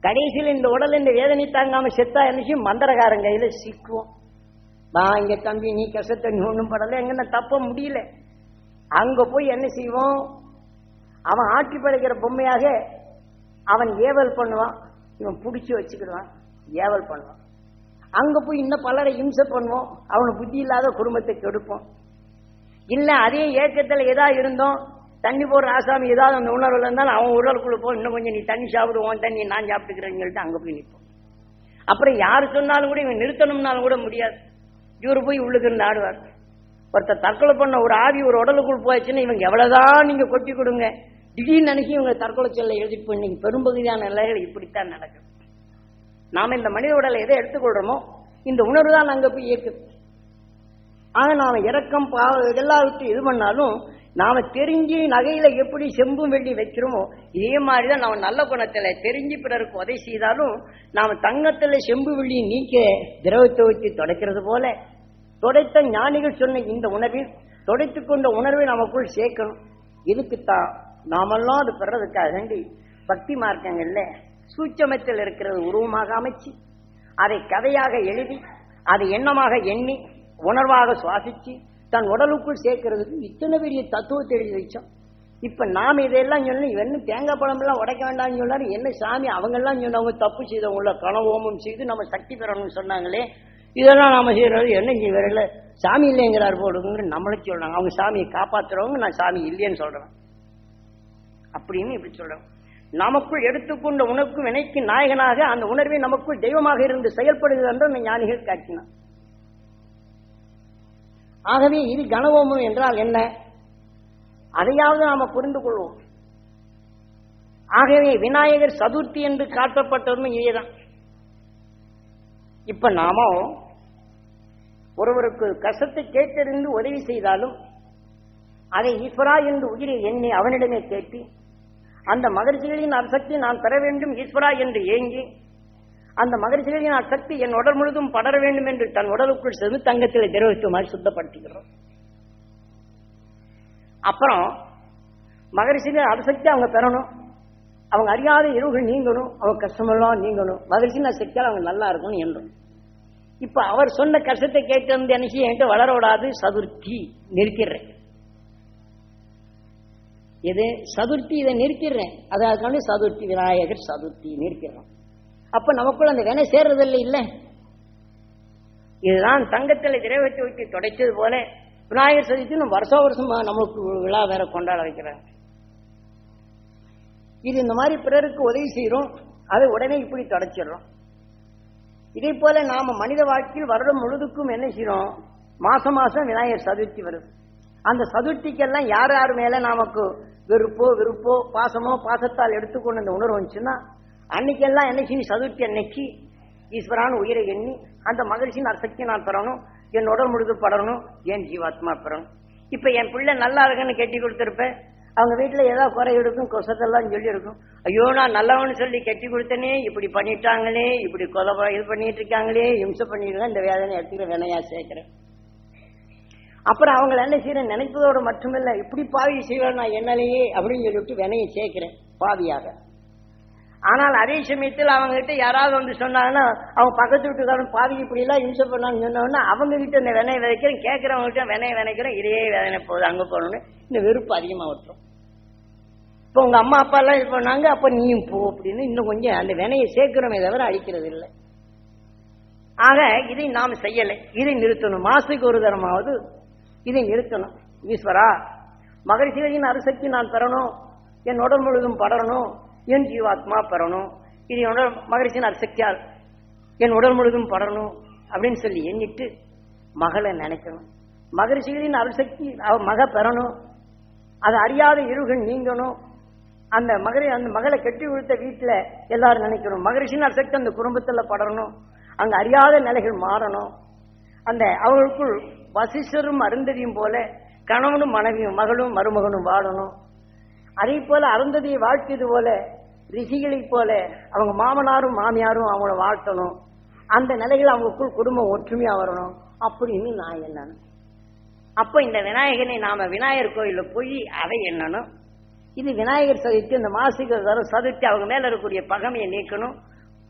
கடைசியில் இந்த உடல் இந்த வேதனை தாங்காம செத்தா என்ன மந்திரகாரன் கையில சிக்குவோம். வா இங்க தம்பி நீ கஷ்டத்தை நீ ஒன்றும் படல. எங்கன்னா தப்ப முடியல. அங்க போய் என்ன செய்வோம்? அவன் ஆட்சி படைக்கிற பொம்மையாக அவன் ஏவல் பண்ணுவான். இவன் பிடிச்சி வச்சுக்கிடுவான். ஏவல் பண்ணுவான். அங்க போய் இன்னும் பலரை இம்சை பண்ணுவோம். அவனை புத்தி இல்லாத குடும்பத்தை கெடுப்போம். இல்ல அதே ஏக்கத்துல ஏதா இருந்தோம். தண்ணி போடுற ஆசாமி ஏதாவது அந்த உணர்வுல இருந்தாலும் அவன் உடலுக்குள்ள போ இன்னும் கொஞ்சம் நீ தண்ணி சாப்பிடுவோம் தண்ணி நான் சாப்பிட்டுக்கிறேன்னு சொல்லிட்டு அங்கே போய் நிற்போம். அப்புறம் யார் சொன்னாலும் கூட இவன் நிறுத்தணும்னாலும் கூட முடியாது. இவர் போய் உள்ளுக்கு இருந்து ஆடுவார். ஒருத்தர் தற்கொலை பண்ண ஒரு ஆவி ஒரு உடலுக்குள் போயாச்சுன்னா இவங்க எவ்வளவுதான் நீங்க கொட்டி கொடுங்க. திடீர்னு நினைக்கி இவங்க தற்கொலை செல்ல எழுதி பண்ணி பெரும்பகுதியான நிலைகள் இப்படித்தான் நடக்குது. நாம இந்த மனித உடலை எதை எடுத்துக்கொள்றோமோ இந்த உணர்வு தான் அங்க போய் இயக்குது. ஆக நாம இறக்கம் பாவ எல்லாவற்றையும் இது பண்ணாலும் நாம தெரிஞ்சு நகையில எப்படி செம்பும் வெள்ளி வைக்கிறோமோ இதே மாதிரிதான் நாம நல்ல குணத்துல தெரிஞ்சு பிறருக்கு உதவி செய்தாலும் நாம தங்கத்துல செம்பு வெள்ளி நீக்க திரவத்தை வச்சு தொடக்கிறது போல தொடைத்த ஞானிகள் சொன்ன இந்த உணர்வில் தொடைத்து கொண்ட உணர்வை நமக்குள் சேர்க்கணும். இதுக்குத்தான் நாமெல்லாம் அது பெறதுக்காக வேண்டி பக்தி மார்க்கங்கள்ல சூச்சமத்தில் இருக்கிறது உருவமாக அமைச்சு அதை கதையாக எழுதி அதை எண்ணமாக எண்ணி உணர்வாக சுவாசிச்சு தன் உடலுக்குள் சேர்க்கிறதுக்கு இத்தனை பெரிய தத்துவத்தை எழுதி வச்சோம் இப்ப நாம இதெல்லாம் சொல்லணும் இவன் தேங்காய் பழம் எல்லாம் உடைக்க வேண்டாம்னு சொன்னாரு என்ன சாமி அவங்க எல்லாம் சொன்னவங்க தப்பு செய்தவங்கள கனவோமம் செய்து நம்ம சக்தி பெறணும்னு சொன்னாங்களே. இதெல்லாம் நாம செய்யறது என்ன செய்யல சாமி இல்லைங்கிறார் போடுங்கிற நம்மளே சொல்றாங்க. அவங்க சாமியை காப்பாத்துறவங்க நான் சாமி இல்லைன்னு சொல்றேன். அப்படின்னு இப்படி சொல்றேன் நமக்குள் எடுத்துக்கொண்ட உணர்வுக்கு வினைக்கு நாயகனாக அந்த உணர்வை நமக்குள் தெய்வமாக இருந்து செயல்படுகிறது என்று அந்த ஞானிகள் காட்டினான். ஆகவே இது கனவோமம் என்றால் என்ன? அதையாவது நாம புரிந்து கொள்வோம். ஆகவே விநாயகர் சதுர்த்தி என்று காட்டப்பட்டதும் இதுதான் இப்ப நாம ஒருவருக்கு கஷ்டத்தை கேட்டறிந்து உதவி செய்தாலும் அதை ஈஸ்வரா என்று உயிரை எண்ணி அவனிடமே கேட்டு அந்த மகிழ்ச்சிகளின் அசக்தி நான் பெற வேண்டும் ஈஸ்வரா என்று ஏங்கி அந்த மகிழ்ச்சிகளின் அசக்தி என் உடல் முழுதும் படர வேண்டும் என்று தன் உடலுக்குள் சென்று தங்கத்தில் மாதிரி சுத்தப்படுத்திக்கிறோம் அப்புறம் மகிழ்ச்சிகள் அடசக்தி அவங்க பெறணும். அவங்க அறியாத இரவுகள் நீங்கணும். அவங்க கஷ்டமெல்லாம் நீங்கணும். மகிழ்ச்சியின் சக்தியால் அவங்க நல்லா இருக்கணும் என்றும். இப்ப அவர் சொன்ன கஷ்டத்தை கேட்டு வந்து என்ன என்கிட்ட வளர விடாது சதுர்த்தி நிற்கிறேன் இது சதுர்த்தி இதை நிறுத்திடுறேன். அதற்காண்டி சதுர்த்தி விநாயகர் சதுர்த்தி நிறுத்திடுறோம். அப்ப நமக்குள்ள அந்த வினை சேர்றதில்லை இல்ல. இதுதான் தங்கத்தில் திரவத்தை வைத்து தொடைச்சது போல விநாயகர் சதுர்த்தி நம்ம வருஷம் வருஷமா விழா வேற கொண்டாட வைக்கிறாங்க இது இந்த மாதிரி பிறருக்கு உதவி செய்யறோம். அதை உடனே இப்படி தொடச்சிடுறோம். இதே போல நாம மனித வாழ்க்கையில் வருடம் முழுதுக்கும் என்ன செய்யறோம்? மாசம் மாசம் விநாயகர் சதுர்த்தி வருது. அந்த சதுர்த்திக்கெல்லாம் யார் யார் மேல நமக்கு வெறுப்போ விருப்போ பாசமோ பாசத்தால் எடுத்துக்கொண்டு அந்த உணர்வு வந்துச்சுன்னா அன்னைக்கெல்லாம் என்ன செய்யும்? சதுர்த்தி அன்னைக்கு ஈஸ்வரான உயிரை எண்ணி அந்த மகிழ்ச்சியின் அசக்தி நான் பெறணும் என் உடல் முழுது படணும் என் ஜீவாத்மா பெறணும். இப்ப என் பிள்ளை நல்லா இருக்குன்னு கட்டி கொடுத்துருப்பேன். அவங்க வீட்டில் ஏதாவது குறை இருக்கும் கொசத்தெல்லாம் சொல்லி இருக்கும். ஐயோ நான் நல்லவனு சொல்லி கட்டி கொடுத்தனே இப்படி பண்ணிட்டாங்களே இப்படி கொலை இது பண்ணிட்டு இருக்காங்களே இம்சை பண்ணிருக்காங்க இந்த வேதனை எடுத்துக்கிற வினையா சேர்க்கிறேன். அப்புறம் அவங்கள என்ன செய்யறேன் நினைப்பதோடு மட்டுமில்லை இப்படி பாவி செய்வேன் நான் என்னலையே அப்படின்னு சொல்லிவிட்டு வினையை சேர்க்கிறேன் பாவியாக. ஆனால் அதே சமயத்தில் அவங்க கிட்ட யாராவது வந்து சொன்னாங்கன்னா அவங்க பக்கத்து வீட்டுக்காரன் பாவி இப்படி எல்லாம் இம்சை பண்ணான்னு சொன்னோன்னா அவங்க கிட்ட இந்த வினையை விதைக்கிறேன் கேட்கறவங்க கிட்ட வினையை விதைக்கிறேன் இதே வேதனை போகுது அங்க போகணும்னு இந்த வெறுப்பு அதிகமாக விட்டுரும் இப்போ உங்க அம்மா அப்பா எல்லாம் இது பண்ணாங்க அப்ப நீயும் போ அப்படின்னு இன்னும் கொஞ்சம் அந்த வினையை சேர்க்கிறோமே தவிர அழிக்கிறது இல்லை. ஆக இதை நாம் செய்யலை. இதை நிறுத்தணும். மாசத்துக்கு ஒரு தரமாவது இதை நிறுத்தணும். ஈஸ்வரா மகிழ்ச்சிகளின் அரிசக்தி நான் பெறணும். என் உடல் முழுதும் படரணும். என் ஜீவாத்மா பெறணும் இது என்னோட உடல் மகிழ்ச்சியின் என் உடல் முழுதும் படணும் அப்படின்னு சொல்லி எண்ணிட்டு மகளை நினைக்கணும். மகரிஷிகளின் அரிசக்தி அவ மக பெறணும். அதை அறியாத இருகள் நீங்கணும். அந்த மகரை அந்த மகளை கட்டி கொடுத்த வீட்டில் எல்லாரும் நினைக்கணும். மகரிஷின் அசக்தி அந்த குடும்பத்தில் படரணும் அங்க அறியாத நிலைகள் மாறணும். அந்த அவர்களுக்குள் வசிஷ்டரும் அருந்ததியும் போல கணவனும் மனைவியும் மகளும் மருமகனும் வாழணும். அதே போல அருந்ததியை வாழ்த்தியது போல ரிஷிகளைப் போல அவங்க மாமனாரும் மாமியாரும் அவங்கள வாழ்த்தணும். அந்த நிலையில் அவங்களுக்குள் குடும்பம் ஒற்றுமையா வரணும். அப்படின்னு நான் என்னன்னு? அப்ப இந்த விநாயகனை நாம விநாயகர் கோயில போய் அதை எண்ணணும். இது விநாயகர் சதுர்த்தி இந்த மாசிக சதுர்த்தி அவங்க மேல இருக்கக்கூடிய பகமையை நீக்கணும்.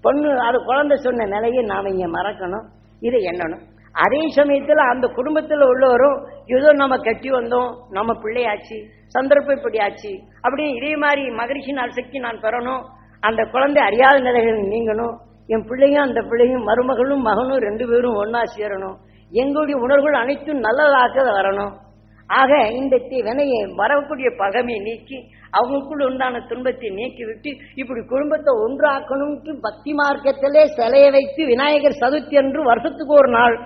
பொண்ணு அது குழந்தை சொன்ன நிலையை நாம இங்க மறக்கணும். இதை எண்ணணும். அதே சமயத்தில் அந்த குடும்பத்தில் உள்ளவரும் ஏதோ நம்ம கட்டி வந்தோம் நம்ம பிள்ளையாச்சு சந்தர்ப்பம் இப்படி ஆச்சு அப்படின்னு இதே மாதிரி மகிழ்ச்சி நாள் சக்தி நான் பெறணும் அந்த குழந்தை அறியாத நிலைகள் நீங்கணும் என் பிள்ளையும் அந்த பிள்ளையும் மருமகளும் மகனும் ரெண்டு பேரும் ஒன்னா சேரணும். எங்களுடைய உணர்வுகள் அனைத்தும் நல்லதாக வரணும். ஆக இந்த வினையை வரக்கூடிய பகமையை நீக்கி அவங்களுக்குள் உண்டான துன்பத்தை நீக்கிவிட்டு இப்படி குடும்பத்தை ஒன்றாக்கணும் பக்தி மார்க்கத்திலே சிலையை வைத்து விநாயகர் சதுர்த்தி என்று வருஷத்துக்கு ஒரு நாள்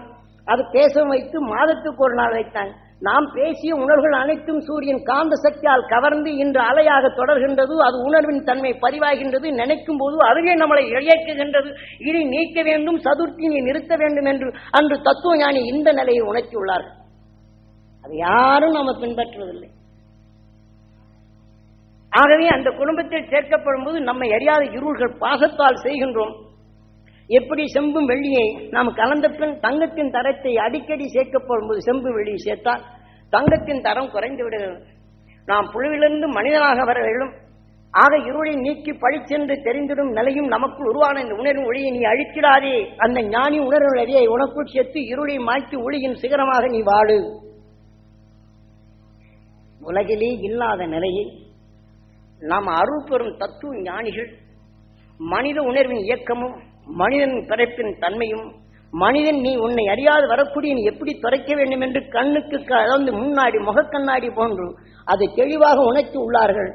அது பேச வைத்து மாதத்துக்கு ஒரு நாள் வைத்தாங்க நாம் பேசிய உணர்வுகள் அனைத்தும் சூரியன் காந்த சக்தியால் கவர்ந்து இன்று அலையாக தொடர்கின்றது. அது உணர்வின் தன்மை பதிவாகின்றது. நினைக்கும் போது அதுவே நம்மளை இயக்குகின்றது இதை நீக்க வேண்டும் சதுர்த்தியை நிறுத்த வேண்டும் என்று அன்று தத்துவ ஞானி இந்த நிலையை உணர்த்தியுள்ளார்கள் அது யாரும் நாம பின்பற்றுவதில்லை. ஆகவே அந்த குடும்பத்தில் சேர்க்கப்படும் போது நம்மை அறியாத இருள்கள் பாசத்தால் செய்கின்றோம். எப்படி செம்பும் வெள்ளியை நாம் கலந்த பின் தங்கத்தின் தரத்தை அடிக்கடி சேர்க்கப்படும் போது செம்பு வெள்ளியை சேர்த்தால் தங்கத்தின் தரம் குறைந்து விடுகிறது. நாம் புழுவிலிருந்து மனிதனாக வர வேண்டும். ஆக இருளை நீக்கி பழிச்சென்று தெரிந்திடும் நிலையும் நமக்குள் உருவான இந்த உணர்வு ஒளியை நீ அழிக்கிறாதே அந்த ஞானி உணர்வு அறியை உனக்குள் சேர்த்து இருளை மாய்த்து ஒளியின் சிகரமாக நீ வாழு. உலகிலே இல்லாத நிலையை நாம் அருள் பெறும் தத்துவ ஞானிகள் மனித உணர்வின் இயக்கமும் மனிதன் பிறப்பின் தன்மையும் மனிதன் நீ உன்னை அறியாது வரக்கூடிய நீ எப்படி துறைக்க வேண்டும் என்று கண்ணுக்கு க- அதாவது முன்னாடி முகக்கண்ணாடி போன்று அதை தெளிவாக உணர்த்தி உள்ளார்கள்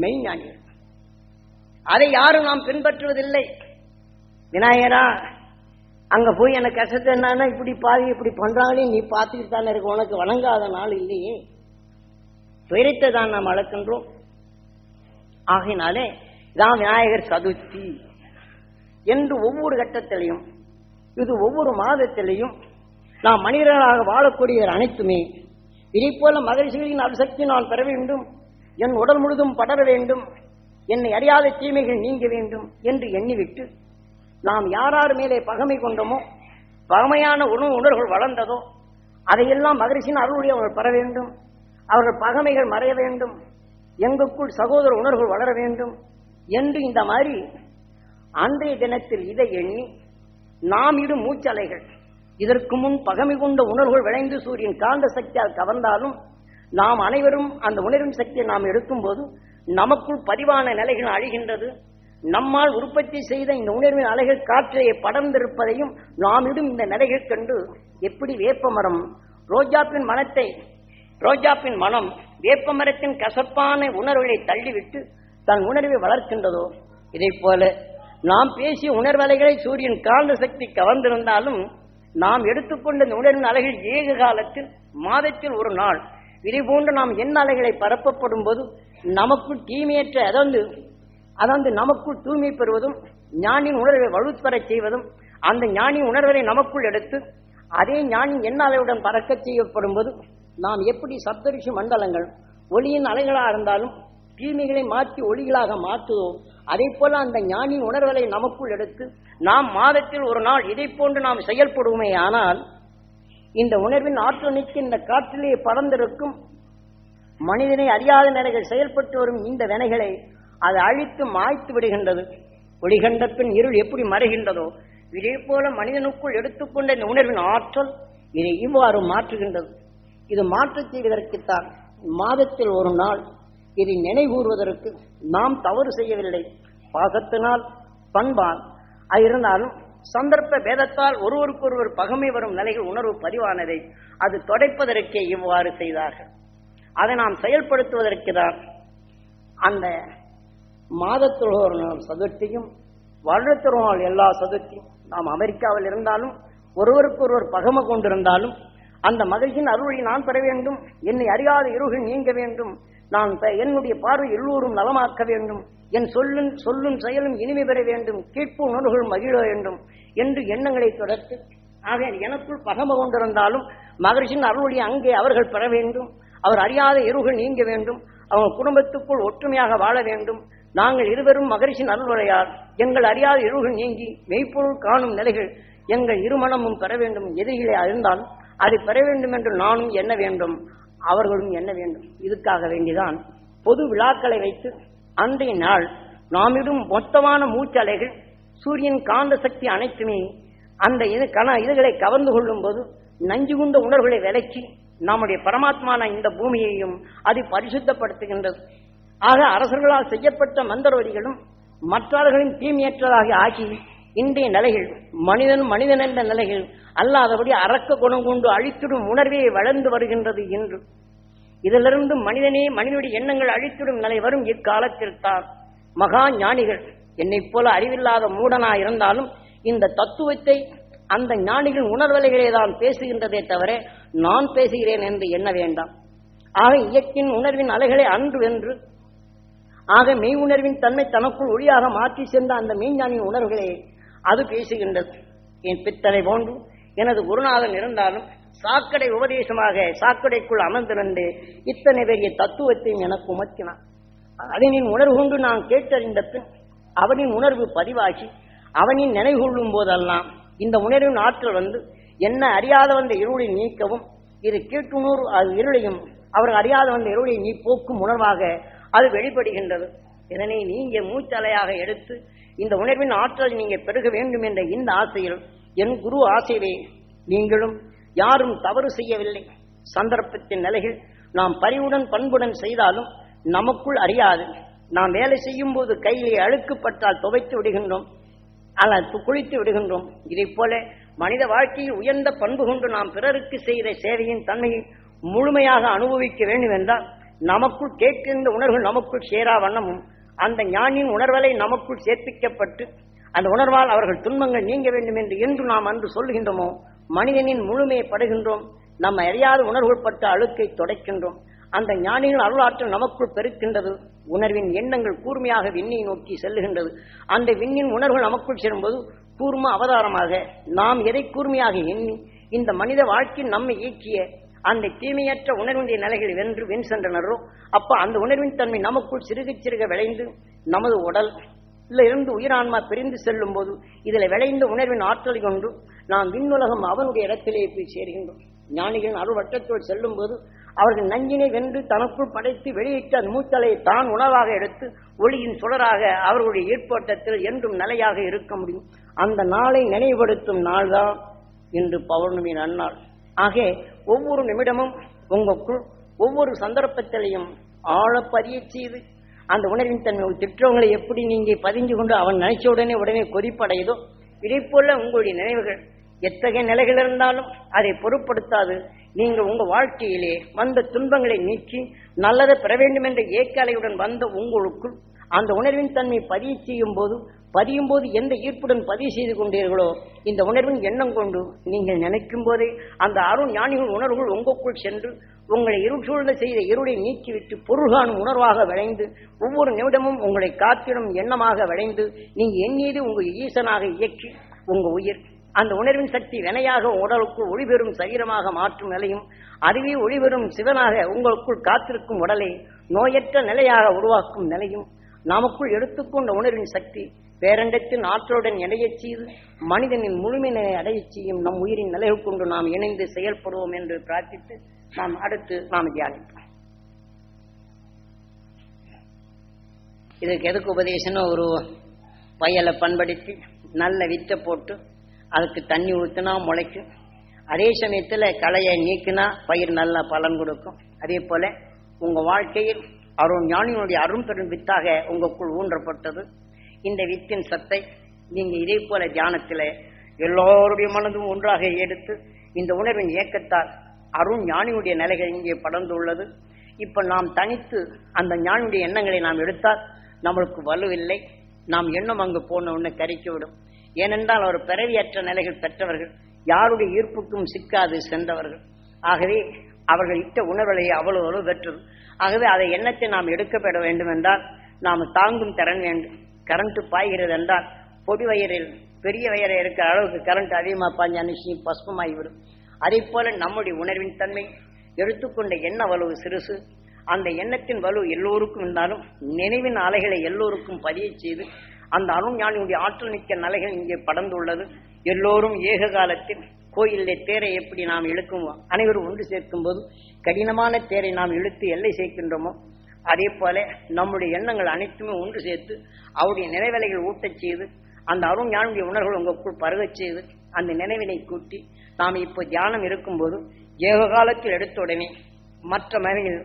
மெய்ஞானிகள் அதை யாரும் நாம் பின்பற்றுவதில்லை. விநாயகரா அங்க போய் எனக்கு கஷ்டத்தை என்னன்னா இப்படி பாதி இப்படி பண்றாங்களே நீ பார்த்துக்கிட்டு தானே இருக்க உனக்கு வணங்காத நாள் இல்லையே. துயரத்தை தான் நாம் அளக்கின்றோம். ஆகையினாலே இதான் விநாயகர் சதுர்த்தி. என்று ஒவ்வொரு கட்டத்திலையும் இது ஒவ்வொரு மாதத்திலையும் நாம் மனிதர்களாக வாழக்கூடிய அனைத்துமே இதை போல மகரிஷிகளின் அபிசக்தி நான் பெற வேண்டும் என் உடல் முழுதும் படர வேண்டும் என்னை அறியாத தீமைகள் நீங்க வேண்டும் என்று எண்ணிவிட்டு நாம் யாரார் மேலே பகமை கொண்டோமோ பகமையான உணவு உணர்வுகள் வளர்ந்ததோ அதையெல்லாம் மகரிஷின் அருளுடைய அவர்கள் பெற வேண்டும் அவர்கள் பகமைகள் மறைய வேண்டும் எங்களுக்குள் சகோதர உணர்வுகள் வளர வேண்டும் என்று இந்த மாதிரி அன்றைய தினத்தில் இதை எண்ணி நாம் இடும் மூச்சலைகள். இதற்கு முன் பகமை கொண்ட உணர்வுகள் விளைந்து சூரியன் காந்த சக்தியால் கவர்ந்தாலும் நாம் அனைவரும் அந்த உணர்வின் சக்தியை நாம் எடுக்கும்போது நமக்குள் பதிவான நிலைகள் அழிகின்றது. நம்மால் உற்பத்தி செய்த இந்த உணர்வின் அலைகள் காற்றையை படர்ந்திருப்பதையும் நாம் இடும் இந்த நிலைகள் கண்டு எப்படி வேப்பமரம் ரோஜாப்பின் மனத்தை ரோஜாப்பின் மனம் வேப்பமரத்தின் கசப்பான உணர்வுகளை தள்ளிவிட்டு தன் உணர்வை வளர்க்கின்றதோ? இதைப் போல நாம் பேசிய உணர்வலைகளை சூரியன் காந்த சக்தி கவர்ந்திருந்தாலும் நாம் எடுத்துக்கொண்ட இந்த உணர்வின் அலைகள் ஏக காலத்தில் மாதத்தில் ஒரு நாள். இதை போன்று நாம் எண்ண அலைகளை பரப்பப்படும் போது நமக்குள் தீமையற்ற அதாவது அதாவது நமக்குள் தூய்மை பெறுவதும் ஞானின் உணர்வை வலுப்பெற செய்வதும் அந்த ஞானின் உணர்வை நமக்குள் எடுத்து அதே ஞானி எண்ண அலையுடன் பறக்க செய்யப்படும் போது நாம் எப்படி சப்தரிஷி மண்டலங்கள் ஒளியின் அலைகளாக இருந்தாலும் தீமைகளை மாற்றி ஒளிகளாக மாற்றுவோம் அதே போல அந்த ஞானின் உணர்வுகளை நமக்குள் எடுத்து நாம் மாதத்தில் ஒரு நாள் இதை போன்று நாம் செயல்படுவோமே ஆனால் இந்த உணர்வின் ஆற்றல் இந்த காற்றிலே பறந்திருக்கும் மனிதனை அறியாத நிலைகள் செயல்பட்டு வரும் இந்த வினைகளை அது அழித்து மாய்த்து விடுகின்றது. ஒளிகண்ட பின் இருள் எப்படி மறைகின்றதோ இதே போல மனிதனுக்குள் எடுத்துக்கொண்ட இந்த உணர்வின் ஆற்றல் இதை இவ்வாறு மாற்றுகின்றது. இது மாற்றச் செய்வதற்குத்தான் மாதத்தில் ஒரு நாள் இதை நினைவூறுவதற்கு நாம் தவறு செய்யவில்லை. பாசத்தினால் பண்பால் இருந்தாலும் சந்தர்ப்ப வேதத்தால் ஒருவருக்கொருவர் பகமை வரும் நிலைகள் உணர்வு பதிவானதை அது தொடைப்பதற்கே இவ்வாறு செய்தார்கள். அதை நாம் செயல்படுத்துவதற்கு தான் அந்த மாதத்தில் ஒரு நாள் சதுர்த்தியும் வருடத்தில் நாள் எல்லா சதுர்த்தியும் நாம் அமெரிக்காவில் இருந்தாலும் ஒருவருக்கொருவர் பகமை கொண்டிருந்தாலும் அந்த மகிழ்ச்சியின் அருளை நான் பெற வேண்டும். என்னை அறியாத இருள்கள் நீங்க வேண்டும். நான் என்னுடைய பார்வை எல்லோரும் நலமாக்க வேண்டும். என் சொல்லும் சொல்லும் செயலும் இனிமை பெற வேண்டும். கேட்பு உணர்வுகள் மகிழ வேண்டும் என்று எண்ணங்களை தொடர்த்து. ஆக எனக்குள் பகம கொண்டிருந்தாலும் மகிழ்ச்சியின் அருளுடைய அங்கே அவர்கள் பெற வேண்டும். அவர் அறியாத எருகள் நீங்க வேண்டும். அவங்க குடும்பத்துக்குள் ஒற்றுமையாக வாழ வேண்டும். நாங்கள் இருவரும் மகரிஷின் அருள்வரையால் எங்கள் அறியாத இருள்கள் நீங்கி மெய்ப்பொருள் காணும் நிலைகள் எங்கள் இருமணமும் பெற வேண்டும். எதிரிகளை அறிந்தால் அதை பெற வேண்டும் என்று நானும் எண்ண வேண்டும். அவர்களும் என்ன வேண்டும்? இதுக்காக வேண்டிதான் பொது விழாக்களை வைத்து அன்றைய நாள் நாமிடும் மொத்தமான மூச்சலைகள் சூரியன் காந்த சக்தி அனைத்துமே அந்த இது கண இதுகளை கவர்ந்து கொள்ளும் போது நஞ்சு குண்ட உணர்வுகளை விலக்கி நம்முடைய பரமாத்மான இந்த பூமியையும் அது பரிசுத்தப்படுத்துகின்றது. ஆக அரசர்களால் செய்யப்பட்ட மந்திரவதிகளும் மற்றவர்களின் தீமையற்றதாக ஆகி இன்றைய நிலைகள் மனிதன் மனிதன் என்ற நிலைகள் அல்லாதபடி அரக்க குணம் கொண்டு அழித்திடும் உணர்வே வளர்ந்து வருகின்றது என்று இதிலிருந்து மனிதனே மனிதனுடைய எண்ணங்கள் அழித்திடும் நிலை வரும் இக்காலத்தில் தான் மகா ஞானிகள் என்னைப் போல அறிவில்லாத மூடனா இருந்தாலும் இந்த தத்துவத்தை அந்த ஞானிகள் உணர்வலைகளே தான் பேசுகின்றதே தவிர நான் பேசுகிறேன் என்று எண்ண வேண்டாம். ஆக இயக்கின் உணர்வின் அலைகளை அன்று வென்று ஆக மெய் உணர்வின் தன்மை தனக்குள் ஒளியாக மாற்றி சென்ற அந்த மெய்ஞானியின் உணர்வுகளே அது பேசுகின்றது என் பித்தனை போன்று. எனது குருநாதன் இருந்தாலும் சாக்கடை உபதேசமாக சாக்கடைக்குள் அமர்ந்திருந்து இத்தனை பெரிய தத்துவத்தையும் எனக்கு உமர்த்தினான். அதனின் உணர்வு கொண்டு நான் கேட்டறிந்த பின் அவனின் உணர்வு பதிவாகி அவனின் நினைவு கொள்ளும் போதெல்லாம் இந்த உணர்வின் ஆற்றல் வந்து என்ன அறியாத வந்த இருளை நீக்கவும் இது கேட்டுணூர் அது இருளையும் அவர் அறியாத வந்த இருளை நீ போக்கும் உணர்வாக அது வெளிப்படுகின்றது. இதனை நீங்க மூச்சலையாக எடுத்து இந்த உணர்வின் ஆற்றல் நீங்க பெருக வேண்டும் என்ற இந்த ஆசையில் என் குரு ஆசைவே நீங்களும் யாரும் தவறு செய்யவில்லை. சந்தர்ப்பத்தின் நிலையில் நாம் பரிவுடன் பண்புடன் செய்தாலும் நமக்குள் அறியாது. நாம் வேலை செய்யும் போது கையிலே அழுக்குப்பட்டால் துவைத்து விடுகின்றோம் அல்லது குளித்து விடுகின்றோம். இதைப் போல மனித வாழ்க்கையில் உயர்ந்த பண்பு கொண்டு நாம் பிறருக்கு செய்த சேவையின் தன்மையை முழுமையாக அனுபவிக்க வேண்டும் என்றால் நமக்குள் கேட்கின்ற உணர்வு நமக்குள் சேரா வண்ணமும் அந்த ஞானியின் உணர்வலை நமக்குள் சேர்ப்பிக்கப்பட்டு அந்த உணர்வால் அவர்கள் துன்பங்கள் நீங்க வேண்டும் என்று என்று நாம் அன்று சொல்லுகின்றோமோ மனிதனின் முழுமையை படுகின்றோம் நம்ம அறியாத உணர்வுகள் பட்ட அழுக்கை தொடைக்கின்றோம் அந்த ஞானிகள் அருளாற்றல் நமக்குள் பெருக்கின்றது உணர்வின் எண்ணங்கள் கூர்மையாக விண்ணை நோக்கி செல்லுகின்றது அந்த விண்ணின் உணர்வுகள் நமக்குள் செல்லும்போது கூர்ம அவதாரமாக நாம் எதை கூர்மையாக எண்ணி இந்த மனித வாழ்க்கையில் நம்மை இயக்கிய அந்த தீமையற்ற உணர்வினுடைய நிலைகள் வென்று வென் சென்றனரோ அப்ப அந்த உணர்வின் தன்மை நமக்குள் சிறுக சிறுக விளைந்து நமது உடல் இருந்து உயிரான்மா பிரிந்து செல்லும் போது இதில் விளைந்த உணர்வின் ஆற்றலை கொண்டு நாம் விண்ணுலகம் அவனுடைய இடத்திலே போய் சேர்கின்றோம். ஞானிகளின் அருள் வட்டத்தோடு செல்லும் போது அவர்கள் நஞ்சினை வென்று தனக்குள் படைத்து வெளியிட்ட அந்த மூத்தலை தான் உணவாக எடுத்து ஒளியின் சுடராக அவர்களுடைய ஏற்பட்டத்தில் என்றும் நிலையாக இருக்க முடியும். அந்த நாளை நினைவுபடுத்தும் நாள்தான் இன்று பௌர்ணமி நன்னாள் ஆக ஒவ்வொரு நிமிடமும் உங்களுக்குள் ஒவ்வொரு சந்தர்ப்பத்திலையும் ஆழப்பதிய செய்து அந்த உணர்வின் தன்மை திட்டவங்களை எப்படி நீங்க பதிஞ்சு கொண்டு அவன் நினைச்ச உடனே உடனே கொதிப்படையதோ இதே போல உங்களுடைய நினைவுகள் எத்தகைய நிலைகள் இருந்தாலும் அதை பொருட்படுத்தாது. நீங்கள் உங்க வாழ்க்கையிலே வந்த துன்பங்களை நீக்கி நல்லதை பெற வேண்டும் என்ற ஏக்கலையுடன் வந்த உங்களுக்குள் அந்த உணர்வின் தன்மை பதிய செய்யும் போது பதியும் போது எந்த ஈர்ப்புடன் பதிவு செய்து கொண்டீர்களோ இந்த உணர்வின் எண்ணம் கொண்டு நீங்கள் நினைக்கும் போதே அந்த அருண் ஞானிகள் உணர்வுகள் உங்களுக்குள் சென்று உங்களை இருள் சூழ்ந்த செய்த இருளை நீக்கிவிட்டு பொருள்கானும் உணர்வாக விளைந்து ஒவ்வொரு நிமிடமும் உங்களை காத்திடும் எண்ணமாக விளைந்து நீங்கள் எண்ணியது உங்கள் ஈசனாக இயக்கி உங்கள் உயிர். அந்த உணர்வின் சக்தி வினையாக உடலுக்குள் ஒளிபெறும் சரீரமாக மாற்றும் நிலையும் அதுவே ஒளிபெறும் சிவனாக உங்களுக்குள் காத்திருக்கும் உடலை நோயற்ற நிலையாக உருவாக்கும் நிலையும். நமக்குள் எடுத்துக்கொண்ட உணர்வின் சக்தி பேரண்டத்தில் ஆற்றலுடன் இணையச் செய்து மனிதனின் முழுமையினை அடையச் செய்யும் நம் உயிரின் நிலையை கொண்டு நாம் இணைந்து செயல்படுவோம் என்று பிரார்த்தித்து நாம் அடுத்து நாம் தியானிப்போம். இதுக்கு எதுக்கு உபதேசம்னு ஒரு வயலை பண்படுத்தி நல்ல வித்தை போட்டு அதுக்கு தண்ணி ஊற்றினா முளைக்கும் அதே சமயத்தில் களையை நீக்கினா பயிர் நல்ல பலன் கொடுக்கும். அதே போல் உங்கள் வாழ்க்கையில் அருண் ஞானியினுடைய அரும் பெரும் வித்தாக உங்களுக்குள் ஊன்றப்பட்டது. இந்த வித்தின் சத்தை நீங்க இதே போல தியானத்தில் எல்லோருடைய மனதும் ஒன்றாக எடுத்து இந்த உணர்வின் இயக்கத்தால் அருண் ஞானியுடைய நிலைகள் இங்கே படர்ந்துள்ளது. இப்ப நாம் தனித்து அந்த ஞானியுடைய எண்ணங்களை நாம் எடுத்தால் நம்மளுக்கு வலுவில்லை. நாம் எண்ணம் அங்கு போன ஒன்று கறிக்க விடும். ஏனென்றால் அவர் பிறவியற்ற நிலைகள் பெற்றவர்கள். யாருடைய ஈர்ப்புக்கும் சிக்காது சென்றவர்கள். ஆகவே அவர்கள் இட்ட உணர்வுகளை அவ்வளவு அவ்வளவு பெற்றது ஆகவே அதை எண்ணத்தை நாம் எடுக்கப்பட வேண்டும் என்றால் நாம் தாங்கும் திறன் வேண்டும். கரண்ட் பாய்கிறது என்றால் பொடி வயரில் பெரிய வயரை இருக்கிற அளவுக்கு கரண்ட் அதிகமாக பாய்ஞ்ச நிச்சயம் பஸ்பமாகிவிடும் அதே போல நம்முடைய உணர்வின் தன்மை எடுத்துக்கொண்ட எண்ண வலுவு சிறுசு. அந்த எண்ணத்தின் வலு எல்லோருக்கும் இருந்தாலும் நினைவின் அலைகளை எல்லோருக்கும் பதிய செய்து அந்த அருண்ஞானியுடைய ஆற்றல் மிக்க நலைகள் இங்கே படர்ந்துள்ளது. எல்லோரும் ஏக காலத்தில் கோயிலே தேரை எப்படி நாம் இழுக்கும் அனைவரும் ஒன்று சேர்க்கும் போது கடினமான தேரை நாம் இழுத்து எல்லை சேர்க்கின்றோமோ அதே போல நம்முடைய எண்ணங்கள் அனைத்துமே ஒன்று சேர்த்து அவருடைய நினைவலைகள் ஊட்டச் செய்து அந்த அருண் ஞானுடைய உணர்வுகள் உங்களுக்குள் பருகச் செய்து அந்த நினைவினை கூட்டி நாம் இப்போ தியானம் இருக்கும்போது ஏக காலத்தில் எடுத்த உடனே மற்ற மனைகள்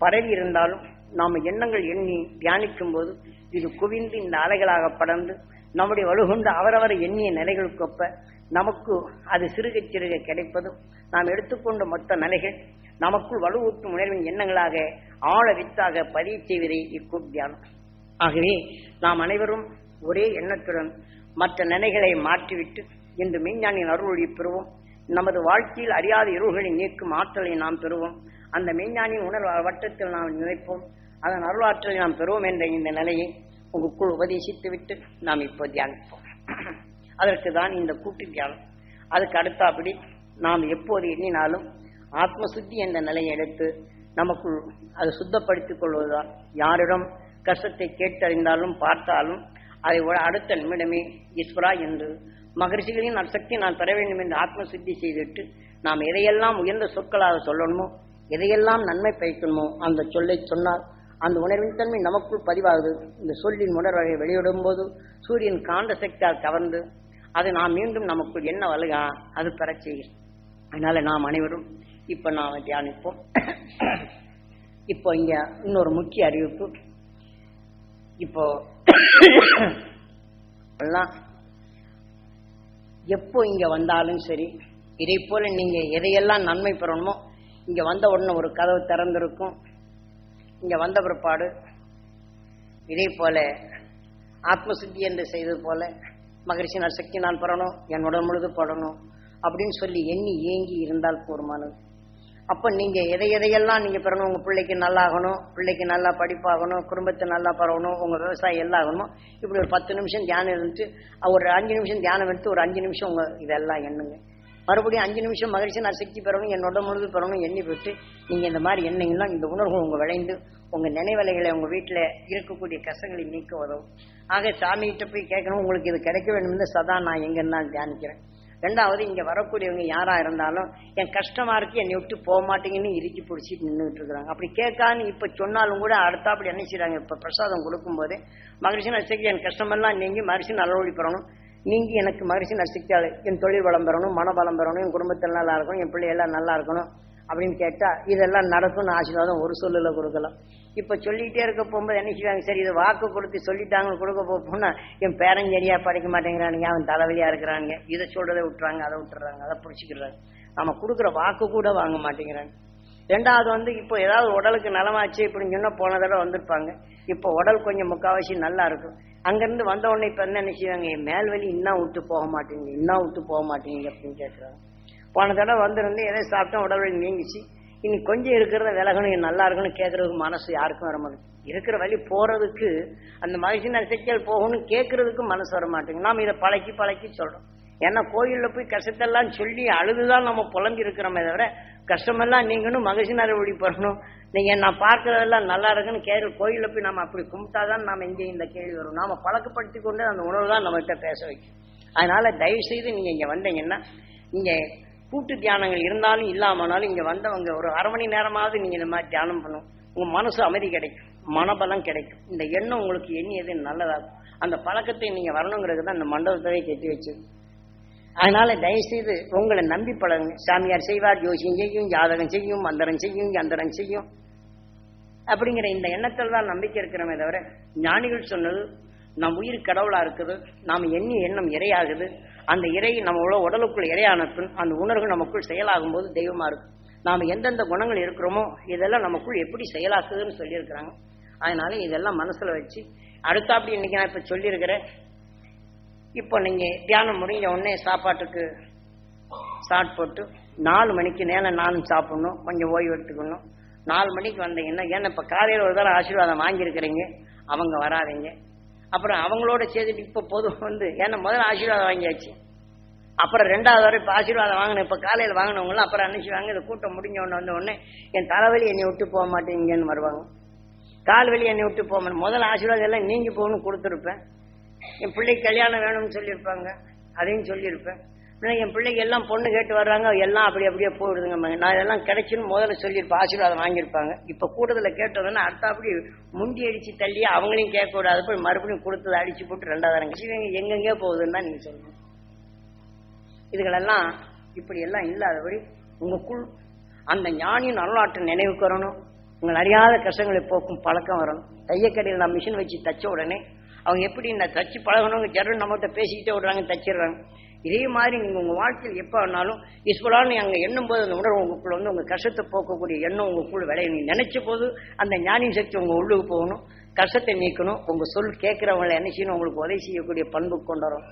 பரவி இருந்தாலும் நாம் எண்ணங்கள் எண்ணி தியானிக்கும் போது இது குவிந்து இந்த அலைகளாக படர்ந்து நம்முடைய வலுகொண்டு அவரவர் எண்ணிய நிலைகளுக்கொப்ப நமக்கு அது சிறுக சிறுக கிடைப்பதும் நாம் எடுத்துக்கொண்ட மொத்த நிலைகள் நமக்குள் வலுவூட்டும் உணர்வின் எண்ணங்களாக ஆழ வித்தாக பதிவு செய்வதே இக்கூட்டியானம் ஆகவே நாம் அனைவரும் ஒரே எண்ணத்துடன் மற்ற நிலைகளை மாற்றிவிட்டு இன்று மெய்ஞானியின் அருளொளி பெறுவோம். நமது வாழ்க்கையில் அறியாத இருள்களை நீக்கும் ஆற்றலை நாம் பெறுவோம். அந்த மெய்ஞானியின் உணர்வு வட்டத்தில் நாம் நினைப்போம். அதன் அருளாற்றலை நாம் பெறுவோம் என்ற இந்த நிலையை உங்களுக்குள் உபதேசித்து விட்டு நாம் இப்போ தியானிப்போம். அதற்கு தான் இந்த கூட்டு தியானம். அதுக்கு அடுத்தபடி நாம் எப்போது எண்ணினாலும் ஆத்மசுத்தி என்ற நிலையை எடுத்து நமக்குள் அதை சுத்தப்படுத்திக் கொள்வதுதான். யாரிடம் கஷ்டத்தை கேட்டறிந்தாலும் பார்த்தாலும் அதை விட அடுத்த நிமிடமே ஈஸ்வரா என்று மகரிஷிகளின் அசக்தி நான் பெற வேண்டும் என்று ஆத்ம சுத்தி செய்துவிட்டு நாம் எதையெல்லாம் உயர்ந்த சொற்களாக சொல்லணுமோ எதையெல்லாம் நன்மை பயக்கணுமோ அந்த சொல்லை சொன்னால் அந்த உணர்வின் தன்மை நமக்குள் பதிவாகுது. இந்த சொல்லின் உணர்வகை வெளியிடும் போது சூரியன் காந்த சக்தியால் கவர்ந்து அது நாம் மீண்டும் நமக்குள் என்ன வலுகா? அது பெறச் செய்யும் அதனால நாம் அனைவரும் இப்ப நாம தியானிப்போம். இப்போ இங்க இன்னொரு முக்கிய அறிவிப்பு. இப்போ எல்லாம் எப்போ இங்க வந்தாலும் சரி இதை போல நீங்க எதையெல்லாம் நன்மை பெறணுமோ இங்க வந்த உடனே ஒரு கதவு திறந்திருக்கும். இங்க வந்த பிற்பாடு இதே போல ஆத்மசுத்தி என்று செய்தது போல மகரிஷி சக்தி நான் பெறணும் என் உடல் முழுது படணும் அப்படின்னு சொல்லி எண்ணி ஏங்கி இருந்தால் போருமானது அப்ப நீங்க எதை எதையெல்லாம் நீங்க பெறணும்? உங்க பிள்ளைக்கு நல்லா ஆகணும் பிள்ளைக்கு நல்லா படிப்பாகணும் குடும்பத்தை நல்லா பரவணும் உங்க விவசாயம் எல்லாம் ஆகணும். இப்படி ஒரு பத்து நிமிஷம் தியானம் இருந்துட்டு ஒரு அஞ்சு நிமிஷம் தியானம் எடுத்து ஒரு அஞ்சு நிமிஷம் உங்க இதெல்லாம் எண்ணுங்க. மறுபடியும் அஞ்சு நிமிஷம் மகிழ்ச்சி நான் சக்தி பெறணும் என் உடல் முழுது பெறணும் எண்ணி விட்டு நீங்க இந்த மாதிரி எண்ணீங்கன்னா இந்த உணர்வு உங்க விளைந்து உங்க நினைவலைகளை உங்க வீட்டில் இருக்கக்கூடிய கஷ்டங்களை நீக்க உதவும். ஆக சாமிகிட்ட போய் கேட்கணும் உங்களுக்கு இது கிடைக்க வேண்டும் சதா நான் எங்கன்னா தியானிக்கிறேன்? ரெண்டாவது இங்க வரக்கூடியவங்க யாரா இருந்தாலும் என் கஷ்டமா இருக்கு என்னை விட்டு போக மாட்டீங்கன்னு இறுக்கி பிடிச்சிட்டு நின்றுட்டு இருக்கிறாங்க. அப்படி கேட்கான்னு இப்ப சொன்னாலும் கூட அடுத்த அப்படி என்ன செய்யறாங்க இப்ப பிரசாதம் கொடுக்கும் போது மகிழ்ச்சி நசிக்கு என் கஷ்டமெல்லாம் நீங்க மகிழ்ச்சி நல்லொழி பெறணும். நீங்க எனக்கு மகிழ்ச்சி நசிக்காது என் தொழில் வளம் பெறணும் மன பலம் பெறணும் என் குடும்பத்தில் நல்லா இருக்கணும் என் பிள்ளையெல்லாம் நல்லா இருக்கணும். அப்படின்னு கேட்டா இதெல்லாம் நடக்கும்னு ஆசீர்வாதம் ஒரு சொல்லுல கொடுக்கலாம். இப்ப சொல்லிட்டே இருக்க போகும்போது என்ன செய்வாங்க? சரி இது வாக்கு கொடுத்து சொல்லிட்டாங்க கொடுக்க போனா என் பேரன் சரியா படிக்க மாட்டேங்கிறானுங்க அவன் தலைவலியா இருக்கிறானுங்க. இதை சொல்றதை விட்டுறாங்க அதை விட்டுறாங்க அதை பிடிச்சிக்கிறாங்க. நம்ம கொடுக்குற வாக்கு கூட வாங்க மாட்டேங்கிறாங்க. ரெண்டாவது வந்து இப்போ ஏதாவது உடலுக்கு நலமாச்சு இப்படின்னு சொன்னா போன தடவை வந்திருப்பாங்க. இப்போ உடல் கொஞ்சம் முக்காவாசி நல்லா இருக்கும். அங்கிருந்து வந்த உடனே இப்ப என்ன நினைச்சுவாங்க என் மேல்வலி இன்னும் விட்டு போக மாட்டேங்குது இன்னும் விட்டு போக மாட்டேங்க அப்படின்னு கேட்குறாங்க போன தடவை வந்திருந்து எதை சாப்பிட்டோம் உடல் நீங்கிச்சு. இனி கொஞ்சம் இருக்கிறத விலகணும் நல்லா இருக்கணும் கேட்கறதுக்கு மனசு யாருக்கும் வர மாட்டேங்குது. இருக்கிற வழி போறதுக்கு அந்த மகிழ்ச்சி நசைக்கல் போகணும் கேட்கறதுக்கு மனசு வர மாட்டேங்குது. நாம இதை பழக்கி பழக்கி சொல்றோம். ஏன்னா கோயில்ல போய் கஷ்டத்தெல்லாம் சொல்லி அழுதுதான் நம்ம புலம்பி இருக்கிறோமே தவிர கஷ்டமெல்லாம் நீங்கணும் மகிழ்ச்சினார ஒளி பண்ணணும் நீங்க நான் பார்க்கறதெல்லாம் நல்லா இருக்குன்னு கேள்வி கோயில்ல போய் நம்ம அப்படி கும்பிட்டாதான் நாம இங்கே இந்த கேள்வி வரும். நாம பழக்கப்படுத்தி கொண்டு அந்த உணவு தான் நம்மகிட்ட பேச வைக்கும். அதனால தயவு செய்து நீங்க இங்க வந்தீங்கன்னா இங்க கூட்டு தியானங்கள் இருந்தாலும் இல்லாமனாலும் இங்க வந்தவங்க ஒரு அரை மணி நேரமாவது நீங்க இந்த மாதிரி தியானம் பண்ணும். உங்க மனசு அமைதி கிடைக்கும். மனபலம் கிடைக்கும். இந்த எண்ணம் உங்களுக்கு எண்ணியது நல்லதாகும் அந்த பழக்கத்தை நீங்க வரணுங்கிறது தான் இந்த மண்டபத்தவே கட்டி வச்சு அதனால தயவு செய்து உங்களை நம்பி பழகுங்க. சாமியார் செய்வார் ஜோசியம் செய்யும் ஜாதகம் செய்யும் மந்திரம் செய்யும் யந்திரம் செய்யும். அப்படிங்கிற இந்த எண்ணத்தில் தான் நம்பிக்கை இருக்கிறோமே தவிர ஞானிகள் சொன்னது நம் உயிர் கடவுளா இருக்குது நாம் எண்ணி எண்ணம் இறையாகுது அந்த இறை நம்ம உள்ள உடலுக்குள் இறையான பின் அந்த உணர்வு நமக்குள் செயலாகும் போது தெய்வமா இருக்கும். நாம் எந்தெந்த குணங்கள் இருக்கிறோமோ இதெல்லாம் நமக்குள் எப்படி செயலாக்குதுன்னு சொல்லியிருக்கிறாங்க. அதனால இதெல்லாம் மனசுல வச்சு அடுத்தாப்படி இன்னைக்கு நான் இப்ப சொல்லியிருக்கிறேன். இப்போ நீங்க தியானம் முடிஞ்ச உடனே சாப்பாட்டுக்கு ஸ்டார்ட் போட்டு நாலு மணிக்கு நேரம் நானும் சாப்பிடணும் கொஞ்சம் ஓய்வு எடுத்துக்கணும். நாலு மணிக்கு வந்தீங்கன்னா ஏன்னா இப்போ காலையில் ஒரு தடவை ஆசீர்வாதம் வாங்கியிருக்கிறீங்க அவங்க வராதீங்க. அப்புறம் அவங்களோட சேர்த்துட்டு இப்போ பொது வந்து ஏன்னா முதல்ல ஆசீர்வாதம் வாங்கியாச்சு. அப்புறம் ரெண்டாவது வரை இப்போ ஆசீர்வாதம் வாங்கினேன் இப்போ காலையில் வாங்கினவங்களாம் அப்புறம் அனுப்பிச்சுவாங்க இந்த கூட்டம் முடிஞ்ச உடனே வந்த உடனே என் தலைவலி என்னை விட்டு போக மாட்டேங்கன்னு வருவாங்க. கால் வலி என்னை விட்டு போக மாட்டேன். முதல்ல ஆசீர்வாதம் எல்லாம் நீங்கி போகணும்னு கொடுத்துருப்பேன். என் பிள்ளைக்கு கல்யாணம் வேணும்னு சொல்லியிருப்பாங்க. அதையும் சொல்லியிருப்பேன். என் பிள்ளைங்க எல்லாம் பொண்ணு கேட்டு வர்றாங்க எல்லாம் அப்படி அப்படியே போயிடுதுங்க நான் இதெல்லாம் கிடைச்சுன்னு முதல்ல சொல்லியிருப்பேன். ஆசீர்வாதம் வாங்கியிருப்பாங்க. இப்போ கூடுதலில் கேட்டதுன்னா அடுத்த அப்படி முண்டி அடித்து தள்ளி அவங்களையும் கேட்கக்கூடாது. போய் மறுபடியும் கொடுத்ததை அடித்து போட்டு ரெண்டாவது கட்சி எங்கெங்கே போகுதுன்னு தான் நீங்கள் சொல்லணும் இதுகளெல்லாம் இப்படி எல்லாம் இல்லாதபடி உங்களுக்குள் அந்த ஞானியின் அருளாற்று நினைவுக்கு வரணும். உங்கள் அறியாத கஷ்டங்களை போக்கும் பழக்கம் வரணும். தையக்கடையில் நான் மிஷின் வச்சு தச்ச உடனே அவங்க எப்படி நான் தச்சு பழகணுங்க ஜெரம் நம்மகிட்ட பேசிக்கிட்டே விடுறாங்க தச்சிடுறாங்க. இதே மாதிரி நீங்கள் உங்கள் வாழ்க்கையில் எப்போ வேணாலும் ஈஸ்வரான்னு அங்கே எண்ணும் போது அந்த உணர்வு உங்களுக்குள்ள வந்து உங்கள் கஷ்டத்தை போக்கக்கூடிய எண்ணம் உங்களுக்குள்ள விளைய நீ நினைச்ச போது அந்த ஞானி சக்தி உங்கள் உள்ளுக்கு போகணும். கஷ்டத்தை நீக்கணும். உங்கள் சொல் கேட்குறவங்களை என்ன செய்யணும்? உங்களுக்கு உதவி செய்யக்கூடிய பண்பு கொண்டு வரும்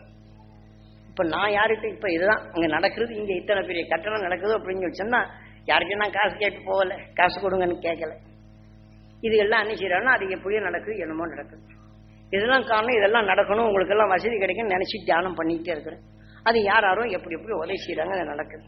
இப்போ நான் யார்கிட்ட இப்போ இதுதான். அங்கே நடக்கிறது. இங்கே இத்தனை பெரிய கட்டணம் நடக்குது அப்படின்னு சொல்லி சொன்னா யாருக்கும் நான் காசு கேட்டு போகலை. காசு கொடுங்கன்னு கேட்கல. இது எல்லாம் என்ன செய்யறாங்கன்னா அது எப்படியோ நடக்குது என்னமோ நடக்குது. இதெல்லாம் காரணம் இதெல்லாம் நடக்கணும். உங்களுக்கு எல்லாம் வசதி கிடைக்கும்னு நினைச்சு தியானம் பண்ணிக்கிட்டே இருக்கிறேன். அது யார் யாரும் எப்படி எப்படி உதவி செய்யறாங்க அது நடக்குது.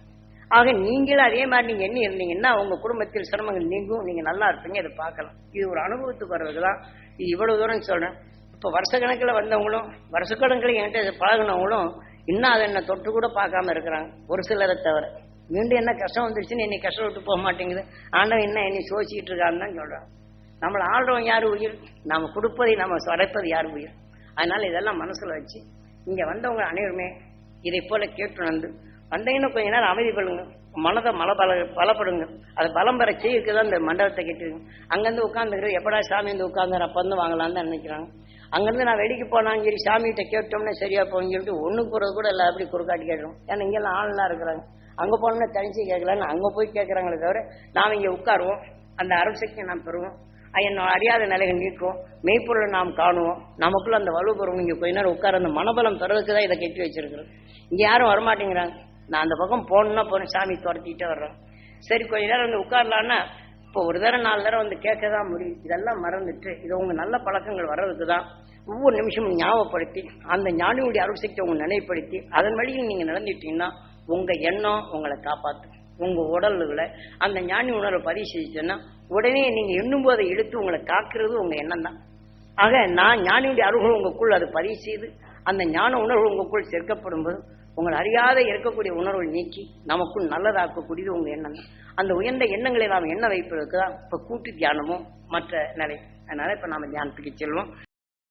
ஆக நீங்களும் அதே மாதிரி நீங்க என்ன இருந்தீங்கன்னா உங்க குடும்பத்தில் சிரமங்கள் நீங்கும். நீங்க நல்லா இருப்பீங்க இதை பார்க்கலாம். இது ஒரு அனுபவத்துக்கு வர்றது தான் இது இவ்வளவு தூரம் சொல்றேன். இப்போ வருஷக்கணக்கில் வந்தவங்களும் வருஷ கணக்கில் என்கிட்ட பழகினவங்களும் இன்னும் அதை என்ன தொட்டு கூட பார்க்காம இருக்கிறாங்க. ஒரு சிலரை தவிர. மீண்டும் என்ன கஷ்டம் வந்துருச்சுன்னு என்னை கஷ்டம் விட்டு போக மாட்டேங்குது. ஆனால் என்ன என்னை சோசிக்கிட்டு இருக்கான்னு தான் சொல்றான். நம்மளை ஆள்றவன் யார் உயிர்? நம்ம கொடுப்பதை நம்ம சுரைப்பது யார் உயிர்? அதனால இதெல்லாம் மனசுல வச்சு இங்க வந்தவங்க அனைவருமே இதை போல கேட்டு வந்து வந்தீங்கன்னா கொஞ்ச நேரம் அமைதி பண்ணுங்க மனதை மல பல பலப்படுங்க. அது பலம் பெற செய்யிருக்கு தான் இந்த மண்டபத்தை கேட்டுருங்க அங்கேருந்து உட்காந்துக்கிறோம் எப்படா சாமி வந்து உட்காந்து அப்போ வந்து வாங்கலாம்னு தான் நினைக்கிறாங்க. அங்கேருந்து நான் வெடிக்கு போனாலும் சரி சாமிகிட்ட கேட்டோம்னா சரியா போகும் சொல்லிட்டு ஒன்று போகிறது கூட எல்லாம் அப்படி குறுக்காட்டி கேட்கணும் ஏன்னா இங்கெல்லாம் ஆள்லாம் இருக்கிறாங்க. அங்கே போனோம்னா தனிச்சு கேட்கலான்னு அங்கே போய் கேட்குறாங்களே தவிர நாம் இங்கே உட்காருவோம். அந்த அருள் சக்தியை நாம் பெறுவோம். என்னோட அறியாத நிலைகள் நீக்கும் மெய்ப்பொருளை நாம் காணுவோம். நமக்குள்ள அந்த வலு இங்கே இங்க கொஞ்ச நேரம் உட்கார அந்த மனபலம் பெறதுக்கு தான் இதை கட்டி வச்சிருக்கிறோம். இங்க யாரும் வரமாட்டேங்கிறாங்க. நான் அந்த பக்கம் போகணும்னா போறேன் சாமி துரத்திட்டே வர்றேன். சரி கொஞ்ச நேரம் வந்து உட்காரலான்னா இப்போ ஒரு தடவை நாலு தடவை வந்து கேட்க தான் முடியும். இதெல்லாம் மறந்துட்டு இது உங்க நல்ல பழக்கங்கள் வர்றதுக்கு தான் ஒவ்வொரு நிமிஷமும் ஞாபகப்படுத்தி அந்த ஞானியுடைய அருள் சக்தி உங்க நினைவுபடுத்தி அதன் வழியில் நீங்க நடந்துட்டீங்கன்னா உங்க எண்ணம் உங்களை காப்பாற்றும் உங்க உடல்ல அந்த ஞானி உணர்வை பதிவு செஞ்சுட்டேன்னா உடனே நீங்க எண்ணும் போதை எடுத்து உங்களை காக்குறது உங்க எண்ணம் தான் ஆக நான் ஞானியுடைய அருள்கள் உங்களுக்குள் அது பதிவு செய்து அந்த ஞான உணர்வு உங்களுக்குள் சேர்க்கப்படும் போது உங்கள் அறியாத இருக்கக்கூடிய உணர்வை நீக்கி நமக்குள் நல்லதாக்கக்கூடியது உங்க எண்ணம் தான். அந்த உயர்ந்த எண்ணங்களை நாம் எண்ண வைப்பதற்கு தான்? இப்ப கூட்டு தியானமும் மற்ற நிலை. அதனால இப்ப நாம தியானத்துக்கு செல்வோம்.